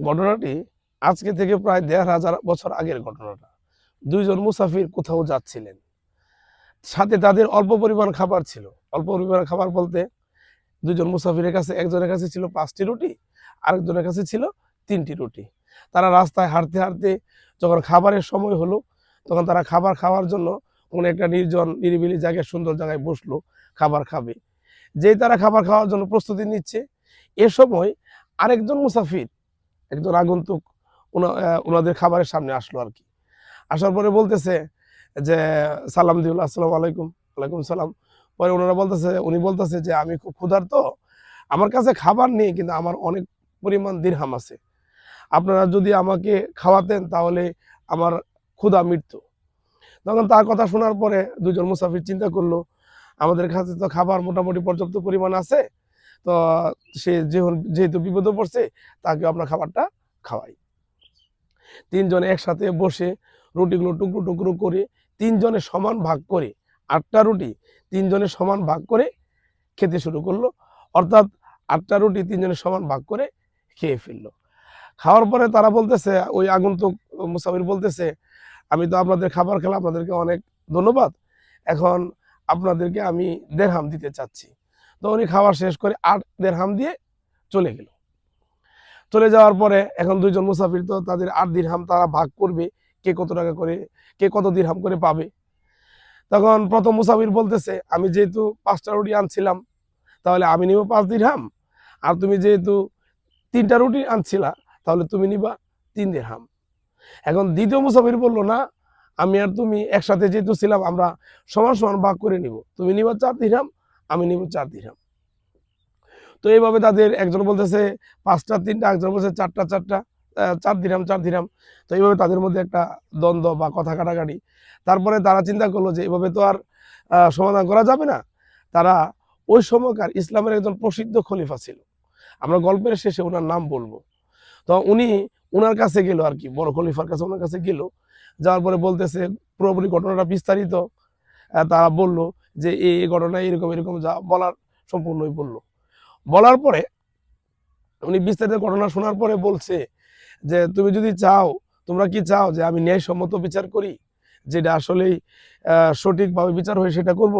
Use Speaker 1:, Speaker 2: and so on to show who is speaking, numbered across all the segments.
Speaker 1: ঘটনাটি আজকে থেকে প্রায় দেড় হাজার বছর আগের ঘটনাটা। দুইজন মুসাফির কোথাও যাচ্ছিলেন। সাথে তাদের অল্প পরিমাণ খাবার ছিল। অল্প পরিমাণ খাবার বলতে দুজন মুসাফিরের কাছে, একজনের কাছে ছিল পাঁচটি রুটি, আরেকজনের কাছে ছিল তিনটি রুটি। তারা রাস্তায় হাঁটতে হাঁটতে যখন খাবারের সময় হলো, তখন তারা খাবার খাওয়ার জন্য কোনো একটা নির্জন, নিরিবিলি জায়গায়, সুন্দর জায়গায় বসল, খাবার খাবে। যেই তারা খাবার খাওয়ার জন্য প্রস্তুতি নিচ্ছে, এ সময় আরেকজন মুসাফির একজন আগন্তুক ওনাদের খাবারের সামনে আসলো আর কি। আসার পরে বলতেছে যে, সালাম দিউল, আসসালামু আলাইকুম ওয়ালাইকুম সালাম। পরে ওনারা বলতেছে, উনি বলতেছে যে, আমি খুব ক্ষুধার্ত, আমার কাছে খাবার নেই, কিন্তু আমার অনেক পরিমাণ দিরহাম আছে। আপনারা যদি আমাকে খাওয়াতেন, তাহলে আমার ক্ষুধা মিটতো। তখন তার কথা শোনার পরে দুজন মুসাফির চিন্তা করল, আমাদের কাছে তো খাবার মোটামুটি পর্যাপ্ত পরিমাণ আছে তো সে যেহেতু বিপদে পড়ছে তাকে আমরা খাবারটা খাওয়াই। তিনজনে একসাথে বসে রুটিগুলো টুকরো টুকরো করে, তিনজনে সমান ভাগ করে, আটটা রুটি তিনজনে সমান ভাগ করে খেতে শুরু করল। অর্থাৎ আটটা রুটি তিনজনে সমান ভাগ করে খেয়ে ফেলল। খাওয়ার পরে তারা বলতেছে, ওই আগন্তুক মুসাফির বলতেছে, আমি তো আপনাদের খাবার খেলাম, আপনাদেরকে অনেক ধন্যবাদ। এখন আপনাদেরকে আমি দেড়হাম দিতে চাচ্ছি। তো উনি খাওয়া শেষ করে আট দেড়হাম দিয়ে চলে গেল। চলে যাওয়ার পরে এখন দুইজন মুসাফির তো তাদের আট দিরহাম তারা ভাগ করবে, কে কত টাকা করে, কে কত দিরহাম করে পাবে। তখন প্রথম মুসাফির বলতেছে, আমি যেহেতু পাঁচটা রুটি আনছিলাম, তাহলে আমি নিব পাঁচ দিরহাম আর তুমি যেহেতু তিনটা রুটি আনছিলা, তাহলে তুমি নিবা তিন দিরহাম এখন দ্বিতীয় মুসাফির বলল, না, আমি আর তুমি একসাথে যেহেতু ছিলাম, আমরা সমান সমান ভাগ করে নিব। তুমি নিবা চার দিরহাম আমি নিব চার দিরহাম তো এইভাবে তাদের একজন বলতেছে, পাঁচটা, তিনটা, একজন বলছে চারটা চারটা চার দিরাম চার দিরাম তো এইভাবে তাদের মধ্যে একটা দ্বন্দ্ব বা কথা কাটাকাটি। তারপরে তারা চিন্তা করল যে এইভাবে তো আর সমাধান করা যাবে না। তারা ওই সময়কার ইসলামের একজন প্রসিদ্ধ খলিফা ছিল। আমরা গল্পের শেষে ওনার নাম বলব। তো উনি ওনার কাছে গেল আর কি, বড় খলিফার কাছে ওনার কাছে গেল। যাওয়ার পরে বলতেছে, পুরোপুরি ঘটনাটা বিস্তারিত। তারা বলল যে এই এই ঘটনা এরকম এরকম যা বলার সম্পূর্ণই বলল। বলার পরে উনি বিস্তারিত ঘটনা শোনার পরে বলছে যে, তুমি যদি চাও, তোমরা কি চাও যে আমি ন্যায়সম্মত বিচার করি? যেটা আসলেই সঠিকভাবে বিচার হয়ে সেটা করব?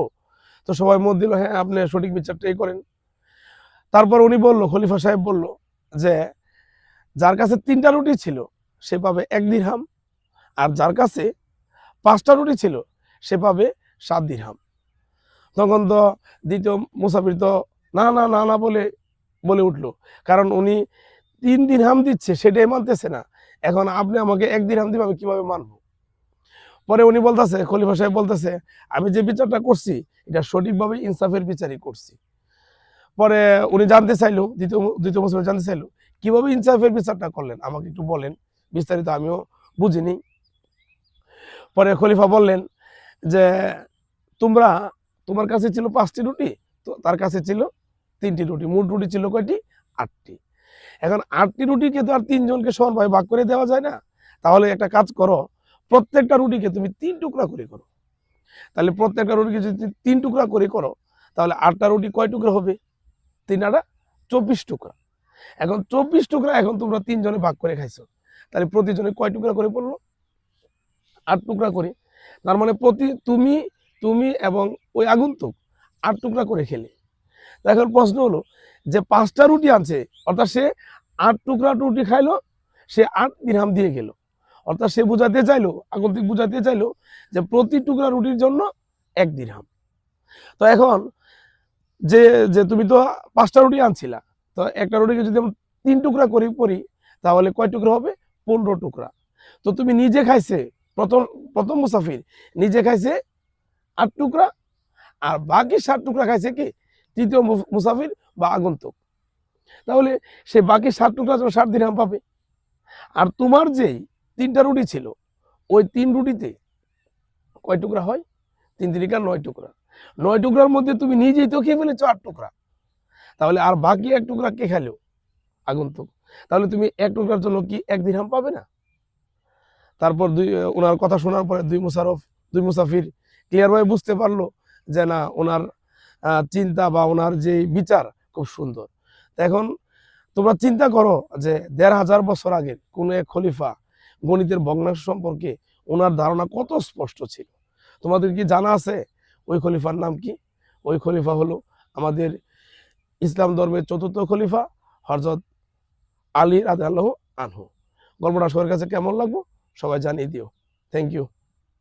Speaker 1: তো সবাই মত দিল হ্যাঁ আপনি সঠিক বিচারটাই করেন। তারপর উনি বলল, খলিফা সাহেব বলল যে, যার কাছে তিনটা রুটি ছিল, সে পাবে এক দিরহাম। আর যার কাছে পাঁচটা রুটি ছিল, সে পাবে সাত দিরহাম। তখন তো দ্বিতীয় মুসাফির তো না না না না বলে বলে উঠল। কারণ উনি তিন দিন হাম দিচ্ছে, সেটাই মানতেছে না। এখন আপনি আমাকে এক হাম দিবে, আমি কীভাবে মানবো? পরে উনি বলতেছে, খলিফা সাহেব বলতেছে, আমি যে বিচারটা করছি, এটা সঠিকভাবে ইনসাফের বিচারই করছি। পরে উনি জানতে চাইলো, দ্বিতীয় দ্বিতীয় মুসলিম জানতে চাইলো, কীভাবে ইনসাফের বিচারটা করলেন? আমাকে একটু বলেন। বিস্তারিত আমিও বুঝিনি। পরে খলিফা বললেন যে তোমরা, তোমার কাছে ছিল পাঁচটি রুটি, তো তার কাছে ছিল তিনটি রুটি। মোট রুটি ছিল কয়টি? আটটি। এখন আটটি রুটিকে তো আর তিনজনকে সমানভাবে ভাগ করে দেওয়া যায় না। তাহলে একটা কাজ করো, প্রত্যেকটা রুটিকে তুমি তিন টুকরা করে করো। তাহলে প্রত্যেকটা রুটিকে যদি তিন টুকরা করে করো, তাহলে আটটা রুটি কয় টুকরা হবে? তিন আটা চব্বিশ টুকরা। এখন চব্বিশ টুকরা এখন তোমরা তিনজনে ভাগ করে খাইছো। তাহলে প্রতিজনে কয় টুকরা করে পড়ল? আট টুকরা করে। তার মানে প্রতি তুমি তুমি এবং ওই আগন্তুক আট টুকরা করে খেলে। এখন প্রশ্ন হলো যে পাঁচটা রুটি আনছে, অর্থাৎ সে আট টুকরা রুটি খাইলো, সে আট দিরহাম দিয়ে গেল অর্থাৎ সে বুঝাতে চাইলো, আগন্তুক বুঝাতে চাইলো যে প্রতি টুকরা রুটির জন্য এক দিরহাম তো এখন যে যে তুমি তো পাঁচটা রুটি আনছিলা, তো একটা রুটিকে যদি আমরা তিন টুকরা করি করি, তাহলে কয় টুকরা হবে? পনেরো টুকরা। তো তুমি নিজে খাইছে প্রথম প্রথম মুসাফির। নিজে খাইছে আট টুকরা, আর বাকি সাত টুকরা খাইছে কি? তৃতীয় মুসাফির বা আগন্তুক। তাহলে সে বাকি সাত টুকরা যখন ষাট দিরহাম পাবে। আর তোমার যেই তিনটা রুটি ছিল, ওই তিন রুটিতে কয় টুকরা হয়? তিন তিরিকা নয় টুকরা। নয় টুকরার মধ্যে তুমি নিজেই তো খেয়ে ফেলেছো আট টুকরা। তাহলে আর বাকি এক টুকরা কে খেলো আগন্তুক। তাহলে তুমি এক টুকরার জন্য কি এক দিরহাম পাবে না? তারপর দুই ওনার কথা শোনার পরে দুই মুসারফ, দুই মুসাফির ক্লিয়ারভাবে বুঝতে পারল যে না ওনার চিন্তা বা ওনার যে বিচার খুব সুন্দর। এখন তোমরা চিন্তা করো যে দেড় হাজার বছর আগের কোনো এক খলিফা গণিতের ভগ্নাংশ সম্পর্কে ওনার ধারণা কত স্পষ্ট ছিল? তোমাদের কি জানা আছে? ওই খলিফার নাম কি? ওই খলিফা হলো আমাদের ইসলাম ধর্মের চতুর্থ খলিফা হরজত আলী রাদ আনহু। গল্পটা সবার কাছে কেমন লাগবো সবাই জানিয়ে দিও। Thank you